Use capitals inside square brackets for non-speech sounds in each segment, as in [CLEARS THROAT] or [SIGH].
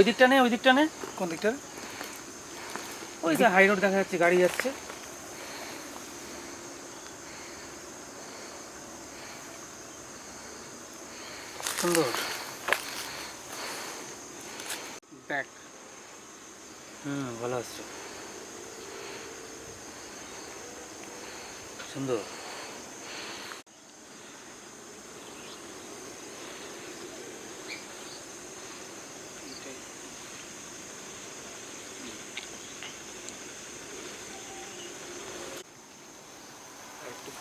ওই দিকটা নে ওই দিকটা নে। কোন দিকটা? ওই যে হাই রোড দেখা যাচ্ছে গাড়ি যাচ্ছে। সুন্দর। ব্যাক। হুম ভালো আসছে। সুন্দর।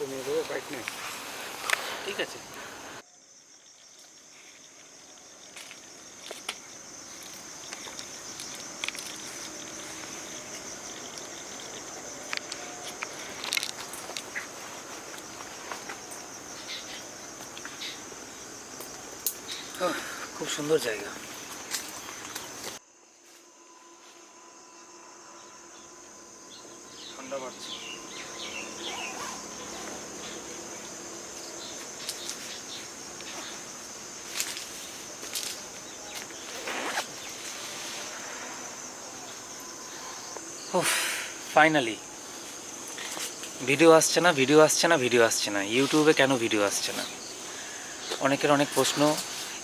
কমিয়ে দেবো ব্রাইটনেস ঠিক আছে। খুব সুন্দর জায়গা। ফাইনালি ভিডিও আসছে না ভিডিও আসছে না ভিডিও আসছে না। ইউটিউবে কেন ভিডিও আসছে না? অনেকের অনেক প্রশ্ন।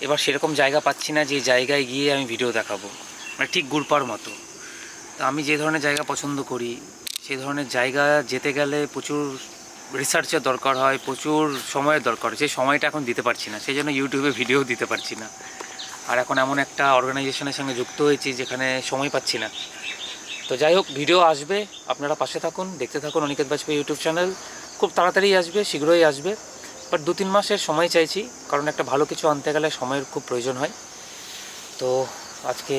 এবার সেরকম জায়গা পাচ্ছি না যে জায়গায় গিয়ে আমি ভিডিও দেখাবো। মানে ঠিক গুড়পার মতো। তো আমি যে ধরনের জায়গা পছন্দ করি সেই ধরনের জায়গা যেতে গেলে প্রচুর রিসার্চের দরকার হয়, প্রচুর সময়ের দরকার সেই সময়টা এখন দিতে পারছি না। সেই জন্য ইউটিউবে ভিডিও দিতে পারছি না। আর এখন এমন একটা অর্গানাইজেশনের সঙ্গে যুক্ত হয়েছি যেখানে সময় পাচ্ছি না। তো যাই হোক, ভিডিও আসবে, আপনারা পাশে থাকুন, দেখতে থাকুন অনিকেত বাজপেয়ী ইউটিউব চ্যানেল। খুব তাড়াতাড়ি আসবে, শীঘ্রই আসবে। বাট দু তিন মাসের সময় চাইছি, কারণ একটা ভালো কিছু আনতে গেলে সময়ের খুব প্রয়োজন হয়। তো আজকে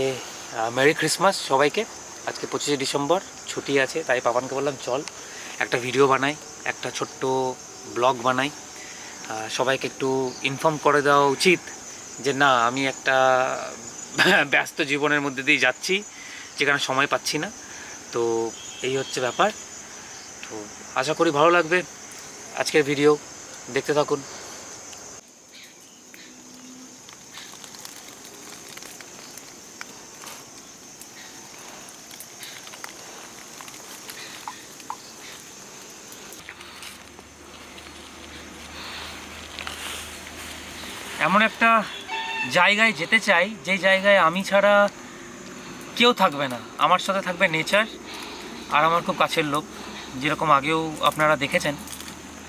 মেরি ক্রিসমাস সবাইকে। আজকে পঁচিশে ডিসেম্বর, ছুটি আছে, তাই পাপানকে বললাম, চল, একটা ভিডিও বানাই, একটা ছোট্ট ব্লগ বানাই। সবাইকে একটু ইনফর্ম করে দেওয়া উচিত যে, না, আমি একটা ব্যস্ত জীবনের মধ্যে দিয়ে যাচ্ছি। যেখানে সময় পাচ্ছি না। তো এই হচ্ছে ব্যাপার। তো আশা করি ভালো লাগবে। আজকের ভিডিও দেখতে থাকুন। এমন একটা জায়গায় যেতে চাই, যে জায়গায় আমি ছাড়া কেউ থাকবে না। আমার সাথে থাকবে নেচার আর আমার খুব কাছের লোক। যেরকম আগেও আপনারা দেখেছেন,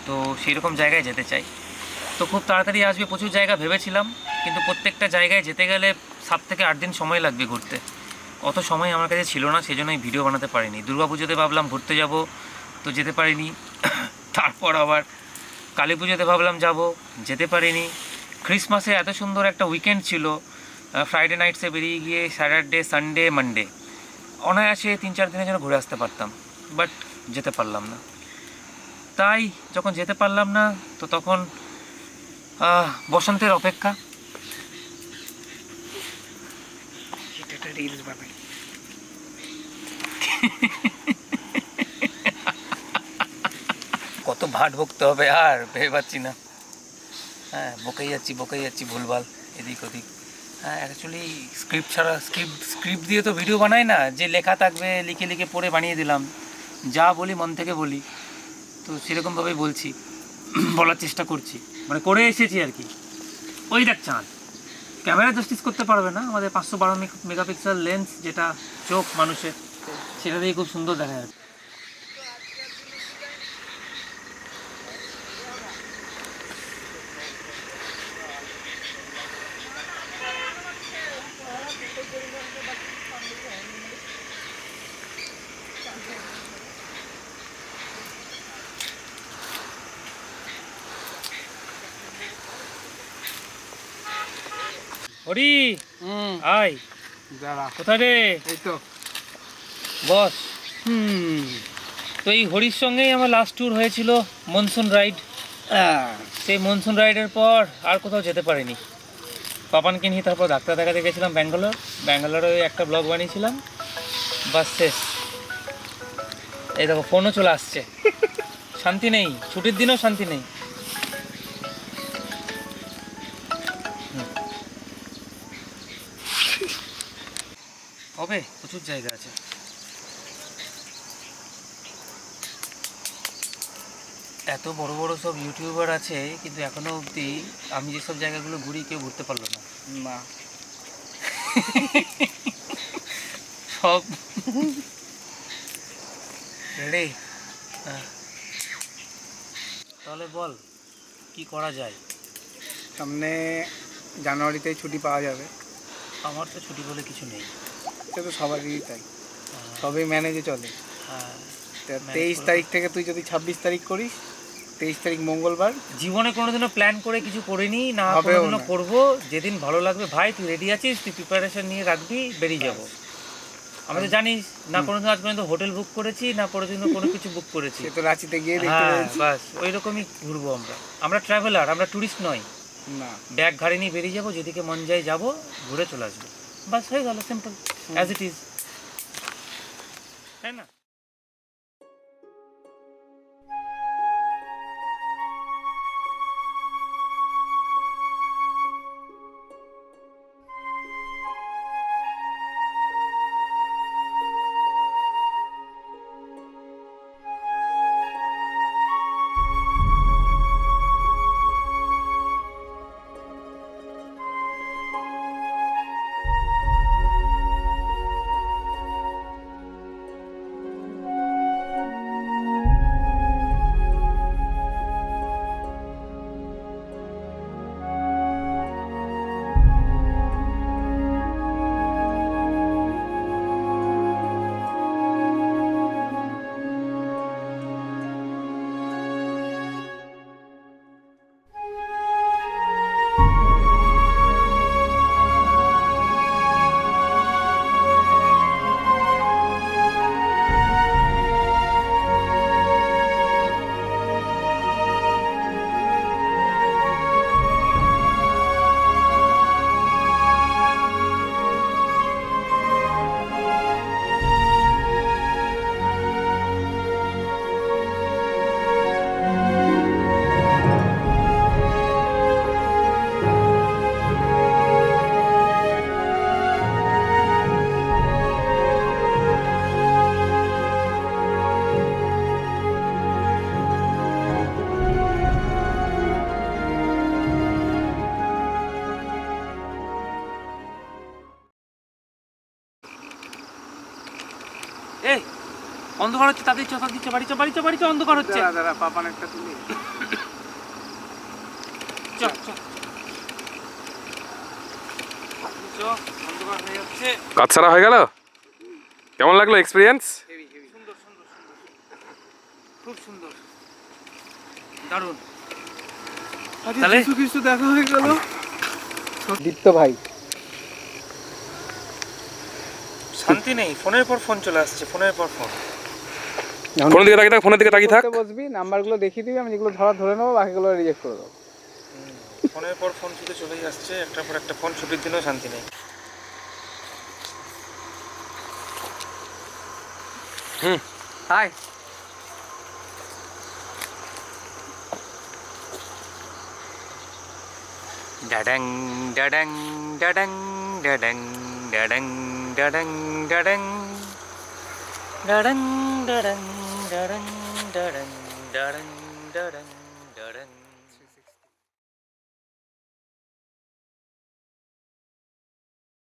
তো সেই রকম জায়গায় যেতে চাই। তো খুব তাড়াতাড়ি আসবে, প্রচুর জায়গা ভেবেছিলাম, কিন্তু প্রত্যেকটা জায়গায় যেতে গেলে সাত থেকে আট দিন সময় লাগবে ঘুরতে। অত সময় আমার কাছে ছিল না সেই জন্য আমি ভিডিও বানাতে পারিনি। দুর্গা পুজোতে ভাবলাম ঘুরতে যাব, তো যেতে পারিনি। [COUGHS] তারপর আবার কালী পুজোতে ভাবলাম যাব, যেতে পারিনি। ক্রিসমাসে এত সুন্দর একটা উইকেন্ড ছিল ফ্রাইডে নাইটসে বেরিয়ে গিয়ে স্যাটারডে সানডে মানডে অনায়াসে তিন চার দিনের জন্য ঘুরে আসতে পারতাম বাট যেতে পারলাম না। তাই যখন যেতে পারলাম না, তো তখন বসন্তের অপেক্ষা। কত ভাট ভুগতে হবে আর, ভেবে পাচ্ছি না। হ্যাঁ বকেই যাচ্ছি বকেই যাচ্ছি, ভুলভাল, এদিক ওদিক। অ্যাকচুয়ালি স্ক্রিপ্ট ছাড়া স্ক্রিপ্ট স্ক্রিপ্ট দিয়ে তো ভিডিও বানাই না। যে লেখা থাকবে, লিখে লিখে পড়ে বানিয়ে দিলাম। যা বলি, মন থেকে বলি। তো সেরকমভাবেই বলছি। [CLEARS THROAT] বলার চেষ্টা করছি। মানে করে এসেছি আর কি। ওই দেখ চাঁদ। ক্যামেরা জাস্টিস করতে পারবে না। আমাদের পাঁচশো বারো মেগাপিক্সেল লেন্স যেটা চোখ মানুষের, সেটা দিয়ে খুব সুন্দর দেখা যাচ্ছে হরি আয়। কোথায় রে? এই তো। বস। হুম। তো এই হরির সঙ্গেই আমার লাস্ট ট্যুর হয়েছিল মনসুন রাইড সেই মনসুন রাইডের পর আর কোথাও যেতে পারিনি। পাপানকে নিয়ে তারপর ডাক্তার দেখাতে গেছিলাম ব্যাঙ্গালোর। ব্যাঙ্গালোরে একটা ব্লগ বানিয়েছিলাম। বাস শেষ। এই দেখো ফোনও চলে আসছে। [LAUGHS] শান্তি নেই। ছুটির দিনেও শান্তি নেই। প্রচুর জায়গা আছে। এত বড় বড় সব ইউটিউবার আছে কিন্তু এখনও অবধি আমি যেসব জায়গাগুলো ঘুরি কেউ ঘুরতে পারল না। না। সব রেডি? তাহলে বল কি করা যায়? সামনে জানুয়ারিতে ছুটি পাওয়া যাবে। আমার তো ছুটি বলে কিছু নেই। সে তো সবারই তাই। সবই ম্যানেজে চলে। হ্যাঁ, তেইশ তারিখ থেকে তুই যদি ছাব্বিশ তারিখ করিস তেইশ তারিখ মঙ্গলবার। জীবনে কোনোদিনও প্ল্যান করে কিছু করিনি না কোনোদিনও। করব। যেদিন ভালো লাগবে ভাই তুই রেডি আছিস? তুই প্রিপারেশন নিয়ে রাখবি বেরিয়ে যাব। আমি তো জানিস না কোনোদিন আজ পর্যন্ত হোটেল বুক করেছি না কোনোদিন কোনো কিছু বুক করেছি। তো রাঁচিতে গিয়ে হ্যাঁ বাস ওই রকমই ঘুরবো আমরা। আমরা ট্রাভেলার আমরা ট্যুরিস্ট নই না। ব্যাগ ঘাড়ি নিয়ে বেরিয়ে যাব যেদিকে মন যায় যাব ঘুরে চলে আসব। বাস হয়ে গেল সিম্পল অ্যাজ ইট ইজ তাই না এই অন্ধকার হচ্ছে তাদের চোখ দিচ্ছে বাড়ি চ বাড়ি চ বাড়ি চ অন্ধকার হচ্ছে। দাঁড়া দাঁড়া পাপান একটা তুলি। চ চ চ অন্ধকার হয়ে যাচ্ছে। কাজ ছাড়া হয়ে গেল? কেমন লাগল এক্সপিরিয়েন্স হেভি হেভি সুন্দর সুন্দর সুন্দর। খুব সুন্দর। দারুণ। তাহলে? কিছু কিছু দেখা হয়ে গেল। দীপ্ত ভাই। শান্তি নেই ফোনের পর ফোন চলে আসছে ফোনের পর ফোন। ফোনের দিকে তাকিয়ে থাক ফোনের দিকে তাকিয়ে থাক। বসবি নাম্বারগুলো দেখিয়ে দিবি আমি যেগুলো ধরা ধরে নেব বাকিগুলো রিজেক্ট করে দেবো। ফোনের পর ফোন শুধু চলেই আসছে একটার পর একটা ফোন ছুটির দিনেও শান্তি নেই। হুম। হাই। ডাডাং ডাডাং ডাডাং ডাডাং ডাডাং ডাডাং ডাডাং ডাডাং ডাডাং ডাডাং ডাডাং ডাডাং ডাডাং